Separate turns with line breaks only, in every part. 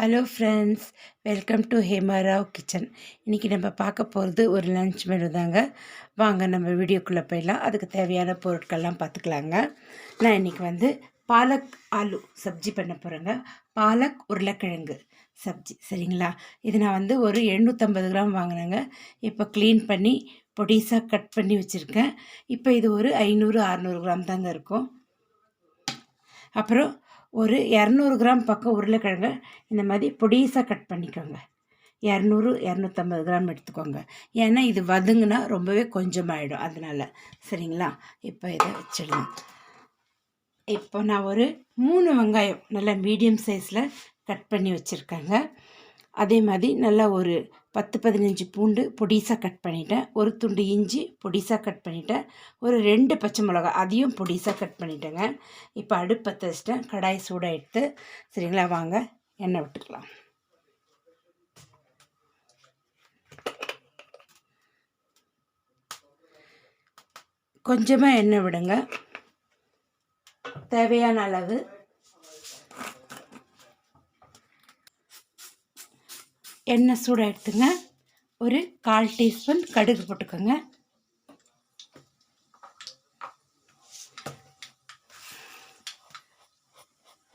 Hello friends welcome to Hemarao kitchen இன்றைக்கி நம்ம பார்க்க போகிறது ஒரு லன்ச் மெனு தாங்க. வாங்க நம்ம வீடியோக்குள்ளே போயிடலாம். அதுக்கு தேவையான பொருட்கள்லாம் பார்த்துக்கலாங்க. நான் இன்றைக்கி வந்து பாலக் ஆலு சப்ஜி பண்ண போகிறேங்க பாலக் உருளைக்கிழங்கு சப்ஜி. சரிங்களா? இது நான் வந்து ஒரு எழுநூற்றம்பது கிராம் வாங்கினேங்க. இப்போ க்ளீன் பண்ணி பொடிசாக கட் பண்ணி வச்சுருக்கேன். இப்போ இது ஒரு ஐநூறு அறநூறு கிராம் தாங்க இருக்கும். அப்புறம் ஒரு இரநூறு கிராம் பக்கம் உருளைக்கிழங்க இந்த மாதிரி பொடிசாக கட் பண்ணிக்கோங்க. இரநூறு இரநூத்தம்பது கிராம் எடுத்துக்கோங்க. ஏன்னா இது வதங்குனா ரொம்பவே கொஞ்சமாயிடும் அதனால். சரிங்களா? இப்போ இதை வச்சிடலாம். இப்போ நான் ஒரு மூணு வெங்காயம் நல்லா மீடியம் சைஸில் கட் பண்ணி வச்சுருக்கேங்க. அதே மாதிரி நல்லா ஒரு பத்து பதினஞ்சு பூண்டு பொடிசாக கட் பண்ணிட்டேன். ஒரு துண்டு இஞ்சி பொடிசாக கட் பண்ணிட்டேன். ஒரு ரெண்டு பச்சை மிளகா அதையும் பொடிசாக கட் பண்ணிட்டேங்க. இப்போ அடுப்பத்தை வச்சிட்டேன். கடாய் சூடாக எடுத்து சரிங்களா? வாங்க. எண்ணெய் விட்டுக்கலாம். கொஞ்சமாக எண்ணெய் விடுங்க. தேவையான அளவு எண்ணெய் சூடாக எடுத்துங்க. ஒரு கால் டீஸ்பூன் கடுகு போட்டுக்கோங்க.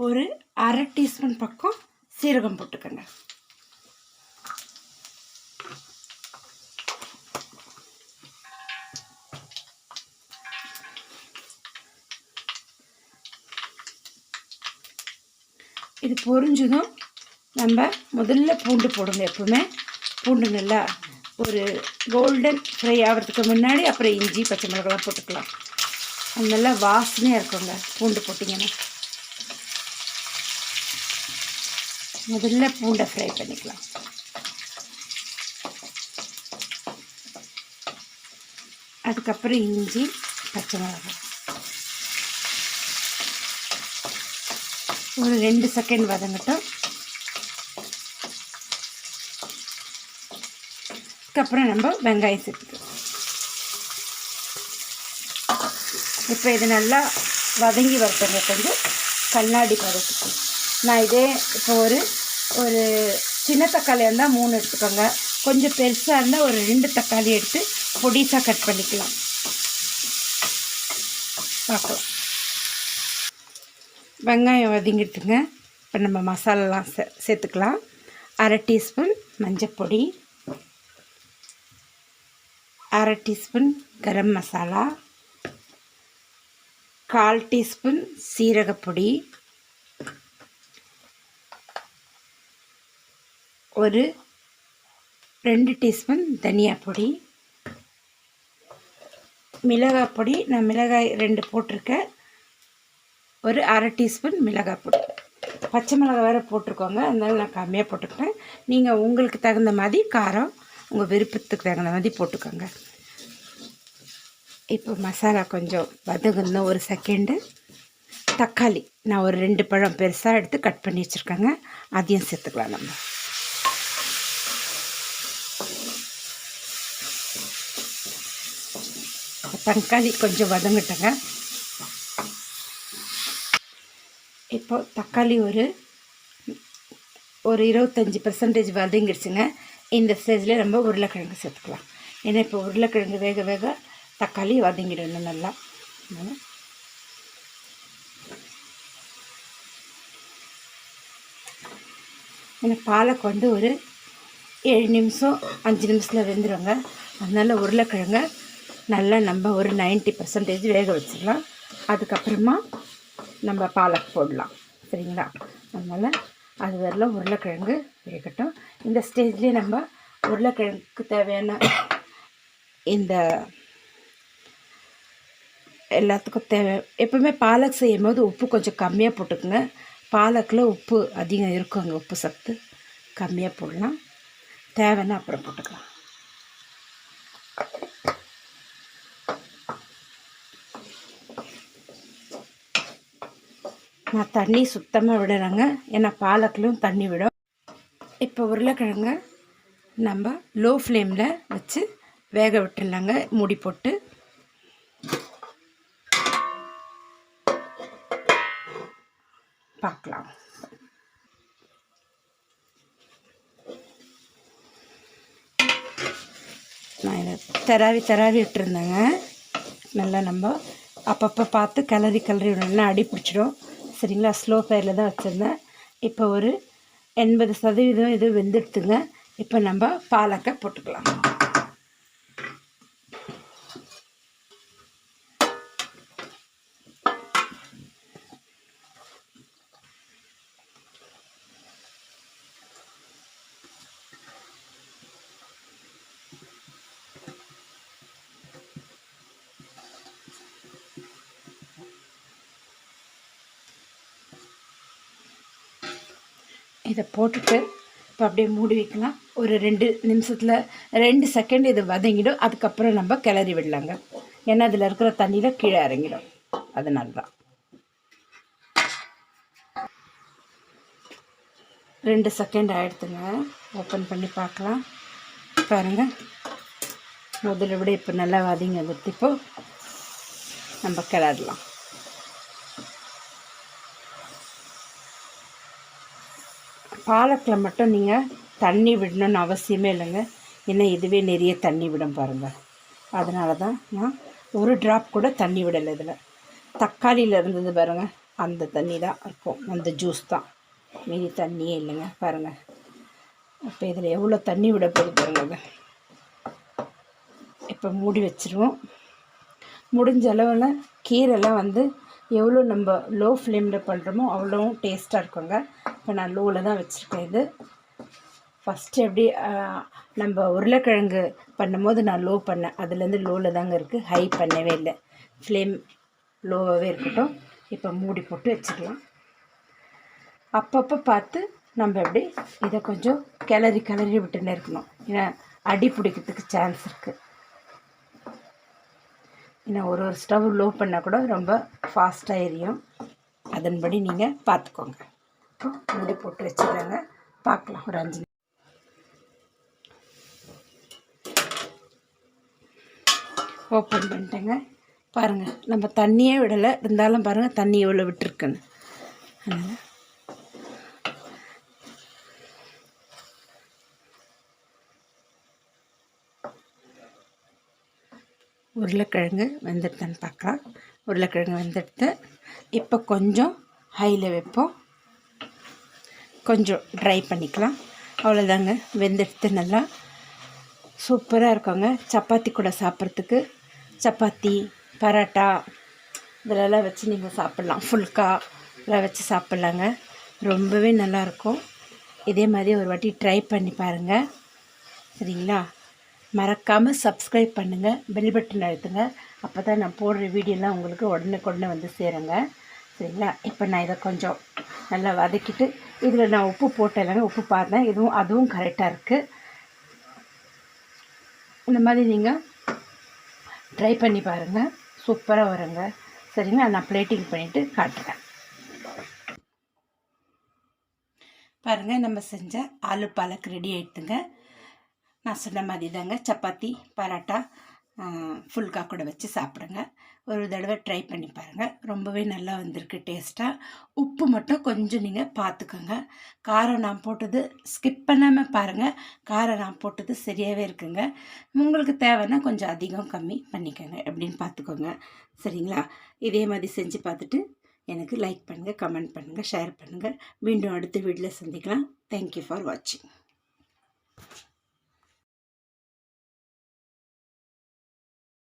ஒரு அரை டீஸ்பூன் பக்கம் சீரகம் போட்டுக்கோங்க. இது பொரிஞ்சதும் நம்ம முதல்ல பூண்டு போடணும் எப்பவுமே. பூண்டு நல்லா ஒரு கோல்டன் ஃப்ரை ஆகிறதுக்கு முன்னாடி அப்புறம் இஞ்சி பச்சை மிளகாலாம் போட்டுக்கலாம். அது நல்லா வாசனையாக இருக்குங்க பூண்டு போட்டிங்கன்னா. முதல்ல பூண்டை ஃப்ரை பண்ணிக்கலாம். அதுக்கப்புறம் இஞ்சி பச்சை மிளகாய். ஒரு ரெண்டு செகண்ட் வதங்கட்டும். அதுக்கப்புறம் நம்ம வெங்காயம் சேர்த்துக்கலாம். இப்போ இது நல்லா வதங்கி வரட்டுங்க கொஞ்சம் கண்ணாடி பதத்துக்கு. நான் இதே இப்போ ஒரு ஒரு சின்ன தக்காளி இருந்தால் மூணு எடுத்துக்கோங்க. கொஞ்சம் பெருசாக இருந்தால் ஒரு ரெண்டு தக்காளி எடுத்து பொடிசாக கட் பண்ணிக்கலாம். பார்க்கலாம். வெங்காயம் வதங்கிட்டுங்க இப்போ நம்ம மசாலாலாம் சே சேர்த்துக்கலாம். அரை டீஸ்பூன் மஞ்சப்பொடி. அரை டீஸ்பூன் கரம் மசாலா கால் டீஸ்பூன் சீரகப்பொடி ஒரு ரெண்டு டீஸ்பூன் தனியா பொடி. மிளகாய் பொடி நான் மிளகாய் ரெண்டு போட்டிருக்கேன். ஒரு அரை டீஸ்பூன் மிளகாய் பொடி. பச்சை மிளகாய் வேறு போட்டிருக்கோங்க அதனால் நான் கம்மியாக போட்டுக்கிட்டேன். நீங்கள் உங்களுக்கு தகுந்த மாதிரி காரம் உங்கள் விருப்பத்துக்கு தகுந்த மாதிரி போட்டுக்கோங்க. இப்போ மசாலா கொஞ்சம் வதங்கணும் ஒரு செகண்டு தக்காளி. நான் ஒரு ரெண்டு பழம் பெருசாக எடுத்து கட் பண்ணி வச்சுருக்கேங்க. அதையும் சேர்த்துக்கலாம் நம்ம. தக்காளி கொஞ்சம் வதங்கிட்டேங்க. இப்போ தக்காளி ஒரு ஒரு இருபத்தஞ்சி பர்சன்டேஜ் வதங்கிடுச்சுங்க. இந்த ஸ்டேஜில் நம்ம உருளைக்கிழங்கு சேர்த்துக்கலாம். ஏன்னா இப்போ உருளைக்கிழங்கு வேக வேக தக்காளி வதங்கிடணும் நல்லா. ஏன்னா பாலக்கு வந்து ஒரு ஏழு நிமிஷம் அஞ்சு நிமிஷத்தில் வெந்துடுங்க அதனால் உருளைக்கிழங்க நல்லா நம்ம ஒரு நைன்ட்டி பர்சன்டேஜ் வேக வச்சிடலாம். அதுக்கப்புறமா நம்ம பாலக் போடலாம். சரிங்களா? அதனால் அது வரலாம் உருளைக்கிழங்கு வேகட்டும் இந்த ஸ்டேஜ்லேயே நம்ம உருளைக்கிழங்குக்கு தேவையான இந்த எல்லாத்துக்கும் தேவை. எப்போவுமே பாலக் செய்யும் போது உப்பு கொஞ்சம் கம்மியாக போட்டுக்கோங்க. பாலக்கில் உப்பு அதிகம் இருக்குங்க உப்பு சத்து கம்மியாக போடலாம். தேவைன்னா அப்புறம் போட்டுக்கலாம். நான் தண்ணி சுத்தமாக விடுறேங்க ஏன்னா பாலக்கிலும் தண்ணி விடும். இப்போ உருளைக்கிழங்க நம்ம லோ ஃப்ளேமில் வச்சு வேக விட்டுடலாங்க. மூடி போட்டு. பார்க்கலாம். நான் இதை தராவி தராவி விட்டுருந்தேங்க. நல்லா நம்ம அப்பப்போ பார்த்து கிளறி கிளறி விடணும்னா அடி பிடிச்சிடும். சரிங்களா? ஸ்லோ ஃபயரில் தான் வச்சுருந்தேன். இப்போ ஒரு எண்பது சதவீதம் இது வெந்துடுத்துங்க இப்போ நம்ம பாலக்காய் போட்டுக்கலாம். இதை போட்டுட்டு இப்போ அப்படியே மூடி வைக்கலாம். ஒரு ரெண்டு நிமிஷத்தில் ரெண்டு செகண்ட் இது வதங்கிடும். அதுக்கப்புறம் நம்ம கிளறி விடலாங்க. ஏன்னா அதில் இருக்கிற தண்ணியில் கீழே இறங்கிடும். அதனால தான் ரெண்டு செகண்ட் ஆகிடுதுங்க ஓப்பன் பண்ணி பார்க்கலாம். பாருங்கள் முதல்ல விட இப்போ நல்லா வதங்கி வந்துட்டு இப்போ நம்ம கிளறலாம். பாலக்கில் மட்டும் நீங்கள் தண்ணி விடணும்னு அவசியமே இல்லைங்க. ஏன்னா இதுவே நிறைய தண்ணி விடும் பாருங்கள் அதனால தான் நான் ஒரு ட்ராப் கூட தண்ணி விடலை இதில். தக்காளியில் இருந்தது பாருங்கள் அந்த தண்ணி தான் இருக்கும். அந்த ஜூஸ் தான். மீதி தண்ணியே இல்லைங்க. பாருங்கள் இப்போ இதில் எவ்வளோ தண்ணி விட போகுது பாருங்கள் இப்போ மூடி வச்சுருவோம். முடிஞ்ச அளவில் கீரைலாம் வந்து எவ்வளோ நம்ம லோ ஃப்ளேமில் பண்ணுறோமோ அவ்வளோவும் டேஸ்ட்டாக இருக்குங்க. இப்போ நான் லோவில் தான் வச்சுருக்கேன் இது. ஃபஸ்ட்டு எப்படி நம்ம உருளைக்கிழங்கு பண்ணும்போது நான் லோ பண்ணேன். அதுலேருந்து லோவில் தாங்க இருக்குது ஹை பண்ணவே இல்லை. ஃப்ளேம் லோவாகவே இருக்கட்டும். இப்போ மூடி போட்டு வச்சுக்கலாம். அப்பப்போ பார்த்து நம்ம எப்படி இதை கொஞ்சம் கிளறி கிளறி விட்டுன்னு இருக்கணும். ஏன்னா அடி பிடிக்கிறதுக்கு சான்ஸ் இருக்குது ஏன்னா ஒரு ஒரு ஸ்டவ் லோ பண்ணால் கூட ரொம்ப ஃபாஸ்ட்டாக எரியும். அதன்படி நீங்கள் பார்த்துக்கோங்க இப்போ மூடி போட்டு வச்சுக்கிறாங்க பார்க்கலாம் ஒரு அஞ்சு ஓப்பன் பண்ணிட்டேங்க. பாருங்கள் நம்ம தண்ணியே விடலை. இருந்தாலும் பாருங்கள் தண்ணி எவ்வளோ விட்டுருக்குன்னு. அதனால் உருளைக்கிழங்கு வெந்துடுதான்னு பார்க்கலாம். உருளைக்கிழங்கு வெந்துடுத்து இப்போ கொஞ்சம் ஹையில் வைப்போம். கொஞ்சம் ட்ரை பண்ணிக்கலாம். அவ்வளோதாங்க வெந்தெடுத்து நல்லா. சூப்பராக இருக்குங்க. சப்பாத்தி கூட சாப்பிட்றதுக்கு. சப்பாத்தி பரோட்டா இதிலலாம் வச்சு நீங்கள் சாப்பிட்லாம். ஃபுல்கா இதெல்லாம் வச்சு சாப்பிட்லாங்க. ரொம்பவே நல்லாயிருக்கும் இதே மாதிரி ஒரு வாட்டி ட்ரை பண்ணி பாருங்கள் சரிங்களா? மறக்காமல் சப்ஸ்கிரைப் பண்ணுங்கள் பெல் பட்டன் அழுத்துங்க. அப்போ தான் நான் போடுற வீடியோலாம் உங்களுக்கு உடனே வந்து சேருங்க. சரிங்களா? இப்போ நான் இதை கொஞ்சம் நல்லா வதக்கிட்டு இதில் நான் உப்பு போட்டேன். உப்பு பார்த்தேன் இதுவும் அதுவும் கரெக்டாக இருக்குது இந்த மாதிரி நீங்கள் ட்ரை பண்ணி பாருங்கள் சூப்பராக வருங்க. சரிங்களா? நான் பிளேட்டிங் பண்ணிவிட்டு காட்டுறேன். பாருங்கள் நம்ம செஞ்ச ஆலு பாலக் ரெடி ஆகிடுதுங்க நான் சொன்ன மாதிரி தாங்க. சப்பாத்தி பரோட்டா ஃபுல்கா கூட வச்சு சாப்பிடுங்க. ஒரு தடவை ட்ரை பண்ணி பாருங்கள் ரொம்பவே நல்லா வந்திருக்கு டேஸ்ட்டாக உப்பு மட்டும் கொஞ்சம் நீங்கள் பார்த்துக்கோங்க காரம் நான் போட்டது ஸ்கிப் பண்ணாமல் பாருங்கள் காரம் நான் போட்டது சரியாகவே இருக்குங்க. உங்களுக்கு தேவைன்னா கொஞ்சம் அதிகம் கம்மி பண்ணிக்கோங்க எப்படின்னு பார்த்துக்கோங்க சரிங்களா? இதே மாதிரி செஞ்சு பார்த்துட்டு எனக்கு லைக் பண்ணுங்கள் கமெண்ட் பண்ணுங்கள் ஷேர் பண்ணுங்கள் மீண்டும் அடுத்த வீட்டில் சந்திக்கலாம். தேங்க்யூ ஃபார் வாட்சிங்